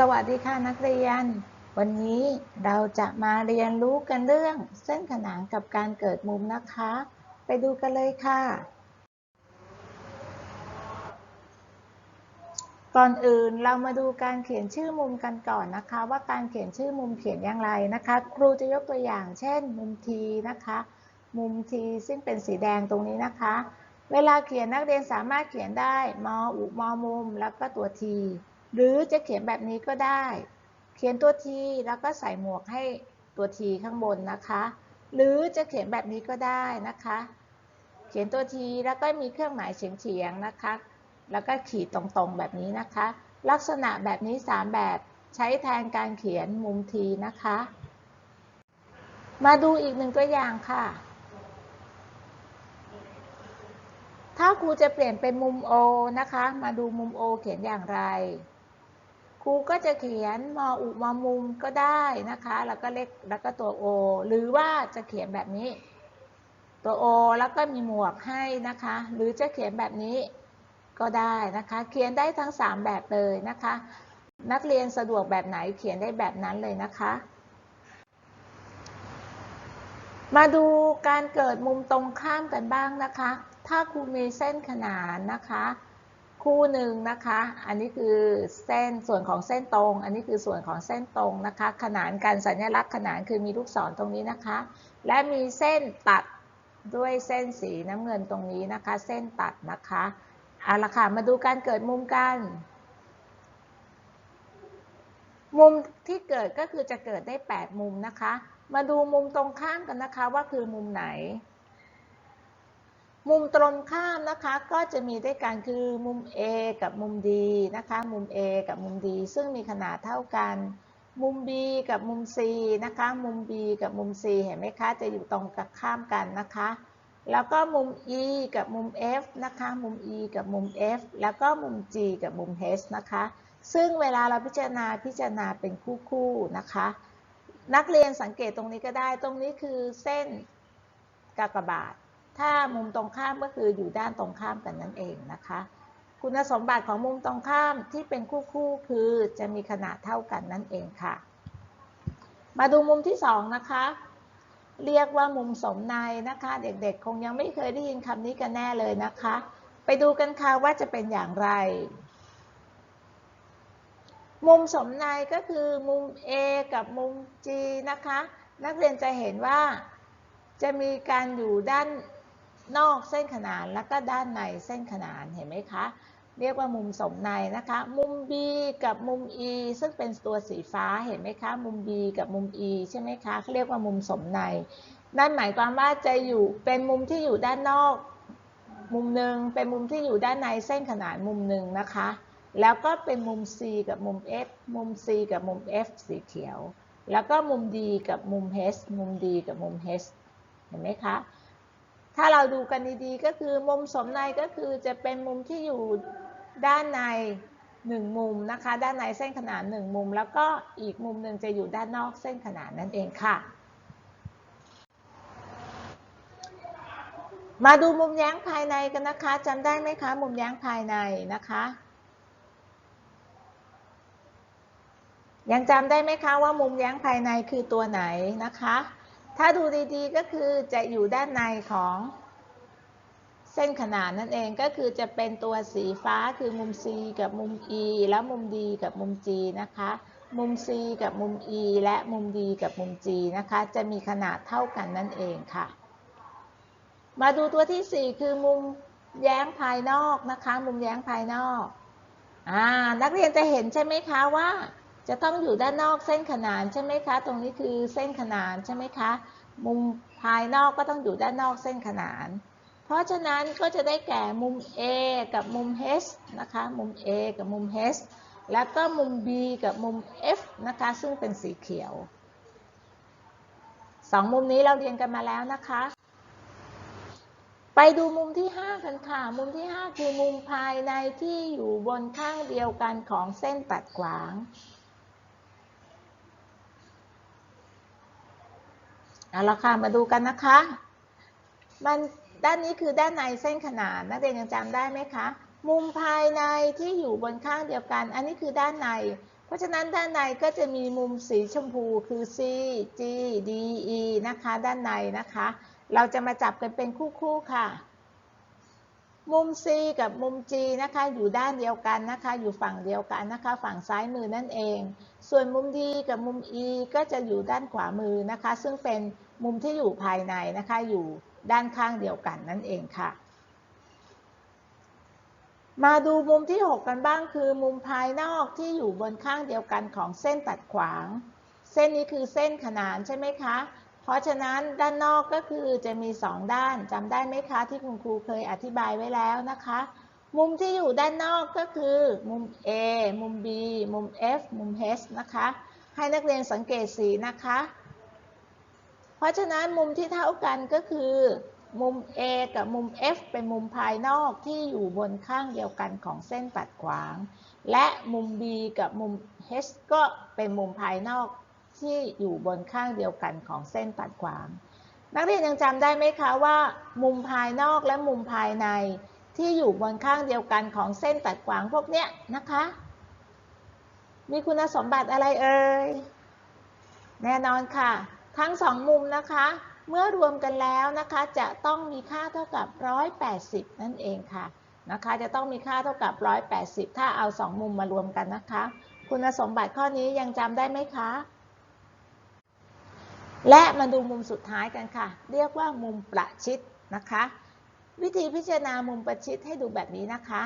สวัสดีค่ะนักเรียน วันนี้เราจะมาเรียนรู้กันเรื่อง เส้นขนานกับการเกิดมุมนะคะ ไปดูกันเลยค่ะ ก่อนอื่นเรามาดูการเขียนชื่อมุมกันก่อนนะคะ ว่าการเขียนชื่อมุมเขียนอย่างไรนะคะ ครูจะยกตัวอย่าง เช่น มุมทีนะคะ มุมทีซึ่งเป็นสีแดงตรงนี้นะคะ เวลาเขียนนักเรียนสามารถเขียนได้มออุมอมุม แล้วก็ตัวที หรือจะเขียนแบบนี้ก็ได้ เขียนตัวทีแล้วก็ใส่หมวกให้ตัวทีข้างบนนะคะ หรือจะเขียนแบบนี้ก็ได้นะคะ เขียนตัวทีแล้วก็มีเครื่องหมายเฉียงๆนะคะ แล้วก็ขีดตรงๆแบบนี้นะคะ ลักษณะแบบนี้ 3 แบบใช้แทนการเขียนมุมทีนะคะ มาดูอีกหนึ่งตัวอย่างค่ะ ถ้าครูจะเปลี่ยนเป็นมุม O นะคะ มาดูมุม O เขียนอย่างไร รูก็จะเขียนมออุมอมุมก็ได้นะคะ แล้วก็เล็กแล้วก็ตัว O หรือว่าจะเขียนแบบนี้ ตัว O แล้วก็มีหมวกให้นะคะ หรือจะเขียนแบบนี้ก็ได้นะคะ เขียนได้ทั้ง 3 แบบเลยนะคะ นักเรียนสะดวกแบบไหนเขียนได้แบบนั้นเลยนะคะ มาดูการเกิดมุมตรงข้ามกันบ้างนะคะ ถ้าครูมีเส้นขนานนะคะ คู่หนึ่งนะคะ อันนี้คือเส้นส่วนของเส้นตรง อันนี้คือส่วนของเส้นตรงนะคะ ขนานกันสัญลักษณ์ขนานคือมีลูกศรตรงนี้นะคะ และมีเส้นตัดด้วยเส้นสีน้ำเงินตรงนี้นะคะ เส้นตัดนะคะเอาละค่ะมาดูการเกิดมุมกัน มุมที่เกิดก็คือจะเกิดได้ 8 มุมนะคะ มาดูมุมตรงข้ามกันนะคะว่าคือมุมไหน มุมตรงข้ามนะคะก็จะมีด้วยกันคือมุม A กับมุม D นะคะมุม A กับมุม D ซึ่งมีขนาดเท่ากัน มุม B กับมุม C นะคะมุม B กับมุม C เห็นไหมคะจะอยู่ตรงกับข้ามกันนะคะ แล้วก็มุม E กับมุม F นะคะมุม E กับมุม F แล้วก็มุม G กับมุม H นะคะ ซึ่งเวลาเราพิจารณาพิจารณาเป็นคู่ๆนะคะ นักเรียนสังเกตตรงนี้ก็ได้ตรงนี้คือเส้นกากบาท ถ้ามุมตรงข้ามก็คืออยู่ด้านตรงข้ามกันนั่นเองนะคะ คุณสมบัติของมุมตรงข้ามที่เป็นคู่ๆคือจะมีขนาดเท่ากันนั่นเองค่ะ มาดูมุมที่สองนะคะ เรียกว่ามุมสมในนะคะ เด็กๆ คงยังไม่เคยได้ยินคำนี้กันแน่เลยนะคะ ไปดูกันค่ะว่าจะเป็นอย่างไร มุมสมในก็คือมุม A กับมุม G นะคะ นักเรียนจะเห็นว่าจะมีการอยู่ด้าน นอกเส้นขนานแล้วก็ด้านในเส้นขนานเห็นไหมคะ เรียกว่ามุมสมในนะคะ มุม B กับมุม E ซึ่งเป็นตัวสีฟ้าเห็นไหมคะ มุม B กับมุม E ใช่ไหมคะเขาเรียกว่ามุมสมใน นั่นหมายความว่าจะอยู่เป็นมุมที่อยู่ด้านนอก มุมหนึ่งเป็นมุมที่อยู่ด้านในเส้นขนานมุมหนึ่งนะคะ แล้วก็เป็นมุม C กับมุม F มุม C กับมุม F สีเขียว แล้วก็มุม D กับมุม H มุม D กับมุม H เห็นไหมคะ ถ้าเราดูกันดีๆ ก็คือมุมสมในก็คือจะเป็นมุมที่อยู่ด้านในหนึ่งมุมนะคะ ด้านในเส้นขนานหนึ่งมุม แล้วก็อีกมุมหนึ่งจะอยู่ด้านนอกเส้นขนานนั่นเองค่ะ มาดูมุมแย้งภายในกันนะคะจำได้ไหมคะ มุมแย้งภายในนะคะ ยังจำได้ไหมคะว่ามุมแย้งภายในคือตัวไหนนะคะ ถ้าดูดีๆก็คือจะอยู่ด้านในของเส้นขนานนั่นเองก็คือจะเป็นตัวสีฟ้าคือมุม C กับมุม E แล้วมุม D กับมุม G นะคะ มุม C กับมุม E และมุม D กับมุม G นะคะ จะมีขนาดเท่ากันนั่นเองค่ะ มาดูตัวที่ 4 คือมุมแย้งภายนอกนะคะ มุมแย้งภายนอกอ่านักเรียนจะเห็นใช่ไหมคะว่า จะต้องอยู่ด้านนอกเส้นขนานใช่ไหมคะ ตรงนี้คือเส้นขนานใช่ไหมคะ มุมภายนอกก็ต้องอยู่ด้านนอกเส้นขนาน เพราะฉะนั้นก็จะได้แก่มุม A กับมุม H นะคะ มุม A กับมุม H แล้วก็มุม B กับมุม F นะคะ ซึ่งเป็นสีเขียวสองมุมนี้เราเรียนกันมาแล้วนะคะ ไปดูมุมที่ 5 กันค่ะ มุมที่ 5 คือมุมภายในที่อยู่บนข้างเดียวกันของเส้นตัดขวาง เอาละค่ะมาดูกันนะคะ มันด้านนี้คือด้านในเส้นขนานนักเรียนยังจำได้ไหมคะ มุมภายในที่อยู่บนข้างเดียวกัน อันนี้คือด้านใน เพราะฉะนั้นด้านในก็จะมีมุมสีชมพูคือ C G D E นะคะ ด้านในนะคะ เราจะมาจับกันเป็นคู่ๆค่ะ มุม C กับมุม G นะคะ อยู่ด้านเดียวกันนะคะ อยู่ฝั่งเดียวกันนะคะ ฝั่งซ้ายมือนั่นเอง ส่วนมุม D กับมุม E ก็จะอยู่ด้านขวามือนะคะ ซึ่งเป็นมุมที่อยู่ภายในนะคะ อยู่ด้านข้างเดียวกันนั่นเองค่ะ มาดูมุมที่ 6 กันบ้างคือ มุมภายนอกที่อยู่บนข้างเดียวกันของเส้นตัดขวาง เส้นนี้คือเส้นขนานใช่ไหมคะ เพราะฉะนั้นด้านนอกก็คือจะมี 2 ด้านจำได้ไหมคะที่คุณครูเคยอธิบายไว้แล้วนะคะ มุมที่อยู่ด้านนอกก็คือมุม A มุม B มุม F มุม H นะคะ ให้นักเรียนสังเกตสีนะคะ เพราะฉะนั้นมุมที่เท่ากันก็คือมุม A กับมุม F เป็นมุมภายนอกที่อยู่บนข้างเดียวกันของเส้นตัดขวาง และมุม B กับมุม H ก็เป็นมุมภายนอก ที่อยู่บนข้างเดียวกันของเส้นตัดขวาง นักเรียนยังจำได้ไหมคะว่า มุมภายนอกและมุมภายใน ที่อยู่บนข้างเดียวกันของเส้นตัดขวางพวกเนี้ยนะคะ มีคุณสมบัติอะไรเอ่ยแน่นอนค่ะ ทั้งสองมุมนะคะ เมื่อรวมกันแล้วนะคะจะต้องมีค่าเท่ากับ 180 นั่นเองค่ะนะคะ จะต้องมีค่าเท่ากับ 180 ถ้าเอาสองมุมมารวมกันนะคะ คุณสมบัติข้อนี้ยังจำได้ไหมคะ และมาดูมุมสุดท้ายกันค่ะ เรียกว่ามุมประชิดนะคะ วิธีพิจารณามุมประชิดให้ดูแบบนี้นะคะ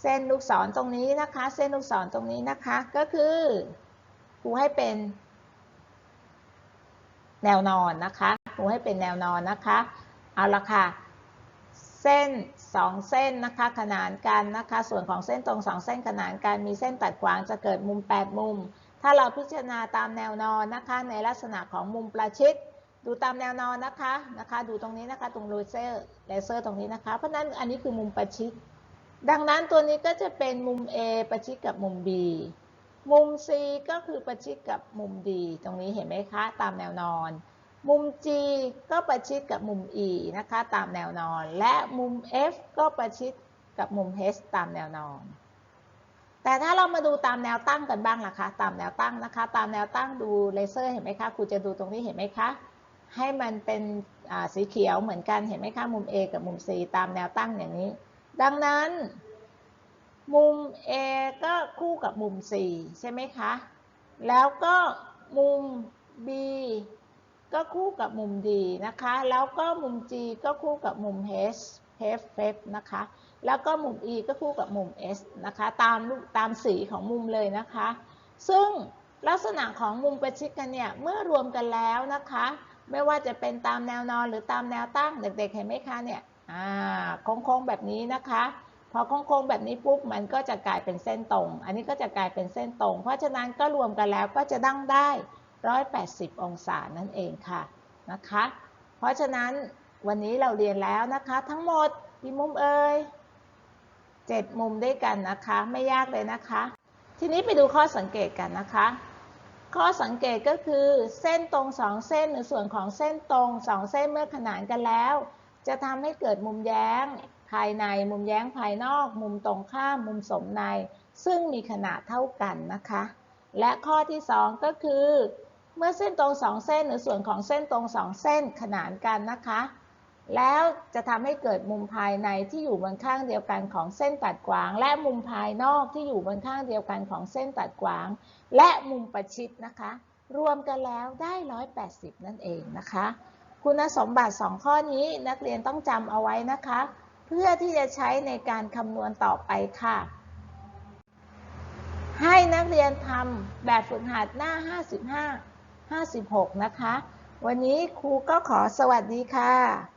เส้นลูกศรตรงนี้นะคะ เส้นลูกศรตรงนี้นะคะ ก็คือครูให้เป็นแนวนอนนะคะครูให้เป็นแนวนอนนะคะ เอาละค่ะ เส้น 2 เส้นนะคะขนานกันนะคะ ส่วนของเส้นตรง 2 เส้นขนานกัน มีเส้นตัดขวางจะเกิดมุม 8 มุม ถ้าเราพิจารณาตามแนวนอนนะคะ ในลักษณะของมุมประชิด ดูตามแนวนอนนะคะนะคะ ดูตรงนี้นะคะ ตรงเลเซอร์เลเซอร์ตรงนี้นะคะ เพราะฉะนั้นอันนี้คือมุมประชิด ดังนั้นตัวนี้ก็จะเป็นมุม A ประชิดกับมุม B มุม C ก็คือประชิดกับมุม D ตรงนี้เห็นไหมคะ ตามแนวนอน มุม G ก็ประชิดกับมุม E นะคะ ตามแนวนอน และมุม F ก็ประชิดกับมุม H ตามแนวนอน แต่ถ้าเรามาดูตามแนวตั้งกันบ้างล่ะคะ ตามแนวตั้งนะคะ ตามแนวตั้งดูเลเซอร์เห็นไหมคะครูจะดูตรงนี้เห็นไหมคะ ให้มันเป็นสีเขียวเหมือนกันเห็นไหมคะมุม A กับมุม C ตามแนวตั้งอย่างนี้ ดังนั้น มุม A ก็คู่กับมุม C ใช่ไหมคะ แล้วก็มุม B ก็คู่กับมุม D นะคะ แล้วก็มุม G ก็คู่กับมุม H F F นะคะ แล้วก็มุม E ก็คู่กับมุม S นะคะ ตามตามสีของมุมเลยนะคะ ซึ่งลักษณะของมุมประชิดกันเนี่ย เมื่อรวมกันแล้วนะคะ ไม่ว่าจะเป็นตามแนวนอนหรือตามแนวตั้งเด็กๆเห็นไหมคะเนี่ยโค้งๆแบบนี้นะคะ พอโค้งๆแบบนี้ปุ๊บมันก็จะกลายเป็นเส้นตรง อันนี้ก็จะกลายเป็นเส้นตรง เพราะฉะนั้นก็รวมกันแล้วก็จะดั้งได้ 180 องศานั่นเองค่ะนะคะ เพราะฉะนั้นวันนี้เราเรียนแล้วนะคะ ทั้งหมดกี่มุมเอ่ย 7 มุมด้วยกันนะคะ ไม่ยากเลยนะคะ ทีนี้ไปดูข้อสังเกตกันนะคะ ข้อสังเกตก็คือเส้นตรง 2 เส้นหรือส่วนของเส้นตรง 2 เส้นเมื่อขนานกันแล้ว จะทำให้เกิดมุมแย้ง ภายในมุมแย้งภายนอก มุมตรงข้ามมุมสมใน ซึ่งมีขนาดเท่ากันนะคะ และข้อที่ 2 ก็คือ เมื่อเส้นตรง 2 เส้นหรือส่วนของเส้นตรง 2 เส้นขนานกันนะคะ แล้วจะทำให้เกิดมุมภายในที่อยู่บนข้างเดียวกันของเส้นตัดขวาง และมุมภายนอกที่อยู่บนข้างเดียวกันของเส้นตัดขวาง และมุมประชิดนะคะ รวมกันแล้วได้ 180 นั่นเองนะคะ คุณสมบัติ 2 ข้อนี้นักเรียนต้องจำเอาไว้นะคะ เพื่อที่จะใช้ในการคำนวณต่อไปค่ะ ให้นักเรียนทำแบบฝึกหัดหน้า 55 56 นะคะ วันนี้ครูก็ขอสวัสดีค่ะ